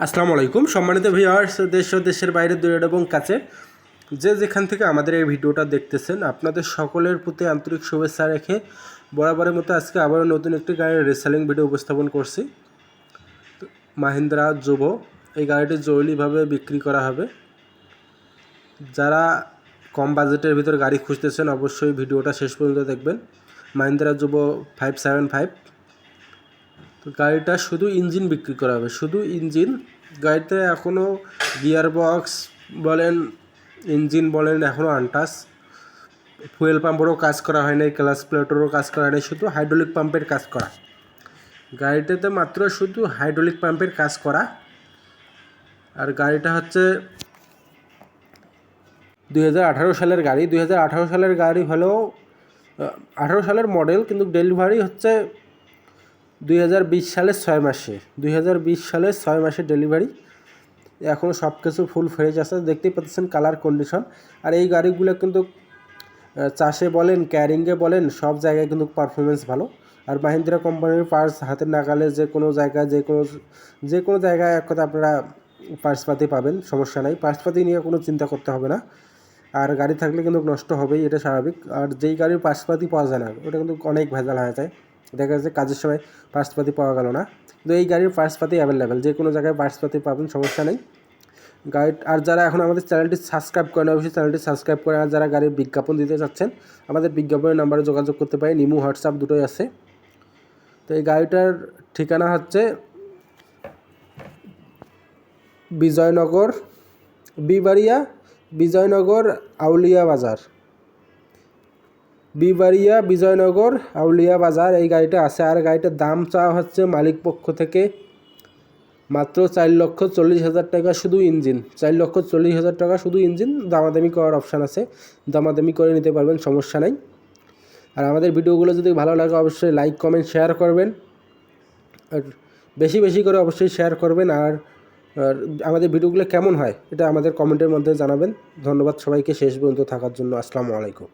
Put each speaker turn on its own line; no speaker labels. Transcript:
আসসালামু আলাইকুম। সম্মানিত ভিউয়ার্স দেশ ও দেশের বাইরে, দূরের এবং কাছে, যে যেখান থেকে আমাদের এই ভিডিওটা দেখতেছেন, আপনাদের সকলের প্রতি আন্তরিক শুভেচ্ছা রেখে বরাবরের মতো আজকে আবারও নতুন একটি গাড়ির রিসেলিং ভিডিও উপস্থাপন করছি। মাহিন্দ্রা যুব এই গাড়িটি জরুরিভাবে বিক্রি করা হবে। যারা কম বাজেটের ভিতর গাড়ি খুঁজতেছেন, অবশ্যই ভিডিওটা শেষ পর্যন্ত দেখবেন। মাহিন্দ্রা যুব ফাইভ সেভেন ফাইভ গাড়িটা শুধু ইঞ্জিন বিক্রি করা হবে, শুধু ইঞ্জিন। গাড়িতে এখনও গিয়ার বক্স বলেন, ইঞ্জিন বলেন এখনও আনটাস। ফুয়েল পাম্পেরও কাজ করা হয় নাই ক্লাস প্লেটেরও কাজ করা হয় শুধু হাইড্রোলিক পাম্পের কাজ করা। গাড়িটাতে মাত্র শুধু হাইড্রোলিক পাম্পের কাজ করা। আর গাড়িটা হচ্ছে দুই হাজার আঠারো সালের গাড়ি। দু হাজার আঠারো সালের গাড়ি হলেও আঠারো সালের মডেল, কিন্তু ডেলিভারি হচ্ছে দুই হাজার বিশ সালের ছয় মাসে, দুই হাজার বিশ সালের ছয় মাসের ডেলিভারি এখনও সব কিছু ফুল ফ্রেশ আছে, দেখতেই পাচ্ছেন কালার কন্ডিশন আর এই গাড়িগুলো কিন্তু চাষে বলেন ক্যারিংয়ে বলেন, সব জায়গায় কিন্তু পারফরমেন্স ভালো। আর মাহিন্দ্রা কোম্পানির পার্টস হাতের নাগালে যে কোনো জায়গায়, যে কোনো যে কোনো জায়গায় এক কথা আপনারা পার্টসপাতি পাবেন, সমস্যা নাই। পার্টসপাতি নিয়ে কোনো চিন্তা করতে হবে না। আর গাড়ি থাকলে কিন্তু নষ্ট হবেই, এটা স্বাভাবিক। আর যেই গাড়ির পার্টসপাতি পাওয়া যায় না, ওটা কিন্তু অনেক ভেজাল হয়ে যায়। দেখা যাচ্ছে কাজের সময় পার্সপাতি পাওয়া গেল না। কিন্তু এই গাড়ির পার্সপাতি অ্যাভেলেবেল যে কোনো জায়গায় পার্সপাতি পাবেন, সমস্যা নেই। গাড়ি, আর যারা এখন আমাদের চ্যানেলটি সাবস্ক্রাইব করেন অবশ্যই চ্যানেলটি সাবস্ক্রাইব করে আর যারা গাড়ির বিজ্ঞাপন দিতে চাচ্ছেন, আমাদের বিজ্ঞাপনের নাম্বারে যোগাযোগ করতে পারেন। ইমো হোয়াটসঅ্যাপ দুটোই আছে। তো এই গাড়িটার ঠিকানা হচ্ছে বিজয়নগর, বিবাড়িয়া, বিজয়নগর, আউলিয়া বাজার। বিবাড়িয়া বিজয়নগর আউলিয়া বাজার, এই গাড়িটা আছে। আর গাড়িটার দাম চাওয়া হচ্ছে মালিক পক্ষ থেকে মাত্র চার লক্ষ চল্লিশ হাজার টাকা শুধু ইঞ্জিন। চার লক্ষ চল্লিশ হাজার টাকা শুধু ইঞ্জিন, দামাদামি করার অপশান আছে। দামাদামি করে নিতে পারবেন, সমস্যা নাই। আর আমাদের ভিডিওগুলো যদি ভালো লাগে, অবশ্যই লাইক, কমেন্ট, শেয়ার করবেন। আর বেশি বেশি করে অবশ্যই শেয়ার করবেন। আর আমাদের ভিডিওগুলো কেমন হয়, এটা আমাদের কমেন্টের মধ্যে জানাবেন। ধন্যবাদ সবাইকে, শেষ পর্যন্ত থাকার জন্য। আসসালামু আলাইকুম।